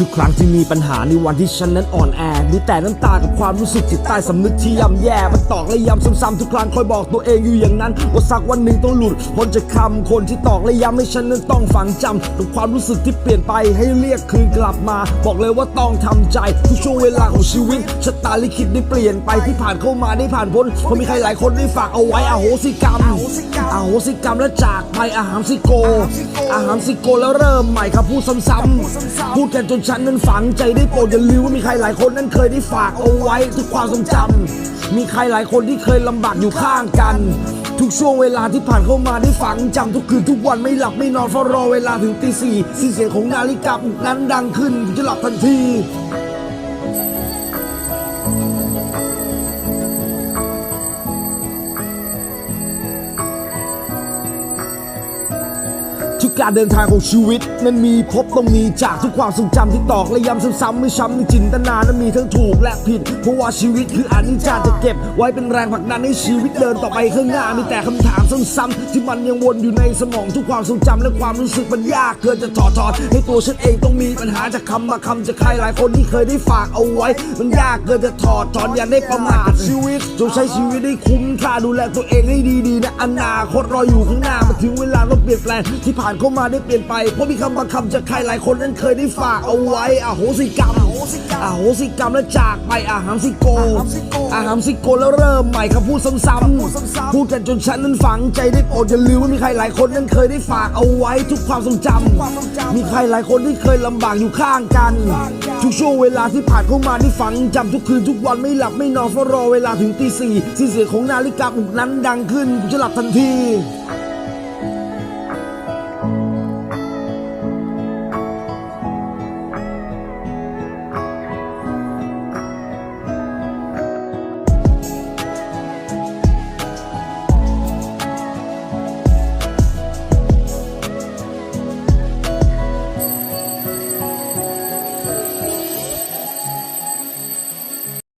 ทุกครั้งที่มีปัญหาในวันที่ฉันนั้นอ่อนแอมีแต่น้ำตากับความรู้สึกจิตใต้สำนึกที่ย่ำแย่มันตอกและย้ำซ้ำๆทุกครั้งคอยบอกตัวเองอยู่อย่างนั้นว่าสักวันหนึ่งต้องหลุดพ้นจากคำคนที่ตอกและย้ำให้ฉันนั้นต้องฝังจำกับความรู้สึกที่เปลี่ยนไปให้เรียกคืนกลับมา บอกเลยว่าต้องทำใจทุกช่วงเวลาของชีวิตชะตาลิขิตได้เปลี่ยนไปที่ผ่านเข้ามาได้ผ่านพ้นเพราะมีใครหลายคนได้ฝากเอาไว้อโหสิกรรมอโหสิกรรมและจากไปอาหารสิโก อาหารสิโกแล้วเริ่มใหม่ครับพูดซ้ำๆพูดกันจนฉันนั้นฝังใจได้โปรดอย่าลืมว่ามีใครหลายคนนั้นเคยได้ฝากเอาไว้ทุกความทรงจำมีใครหลายคนที่เคยลำบากอยู่ข้างกัน ทุกช่วงเวลาที่ผ่านเข้ามาได้ฝังจำทุกคืนทุกวันไม่หลับไม่นอนเฝ้ารอเวลาถึงตีสี่เสียงของนาฬิกาปลุกนั้นดังขึ้นจะหลับทันที การเดินทางของชีวิต นั้นมีพบต้องมีจากทุกความทรงจำที่ตอกและย้ำซ้ำๆไม่ช้ำในจินตนานั้นมีทั้งถูกและผิด เพราะว่าชีวิตคืออนิจจาจะเก็บ ไว้เป็นแรงผลักดันให้ชีวิตเดินต่อไปข้างหน้ามีแต่คำถามซ้ำๆที่มันยังวนอยู่ในสมองทุกความทรงจำและความรู้สึกมันยากเกินจะถอดถอนให้ตัวฉันเองต้องมีปัญหาจากคำมาคำจากใครหลายคนที่เคยได้ฝากเอาไว้ มันยากเกินจะถอดถอนอย่าได้ประมาทชีวิตจงใช้ชีวิตให้คุ้มค่าดูแลตัวเองให้ดีๆนะอนาคตรออยู่ข้างหน้ามาถึงเวลาต้องเปลี่ยนแปลงที่ผ่านเข้ามาได้เปลี่ยนไป เพราะมีคำบางคำจากใครหลายคนนั้นเคยได้ฝากเอาไว้อโหสิกรรมอโหสิกรรมและจากไปอาหารสิโกอาหารสิโกแล้วเริ่มใหม่คำพูดซ้ำๆพูดกันจนฉันนั้นฝังใจได้โปรดอย่าลืมว่ามีใครหลายคนนั้นเคยได้ฝากเอาไว้ทุกความทรงจำมีใครหลายคนที่เคยลำบากอยู่ข้างกัน ทุกช่วงเวลาที่ผ่านเข้ามาได้ฝังจำทุกคืนทุกวันไม่หลับไม่นอนเฝ้ารอเวลาถึงตีสี่สิ้นเสียงของนาฬิกาปลุกนั้นดังขึ้นกูจะหลับทันที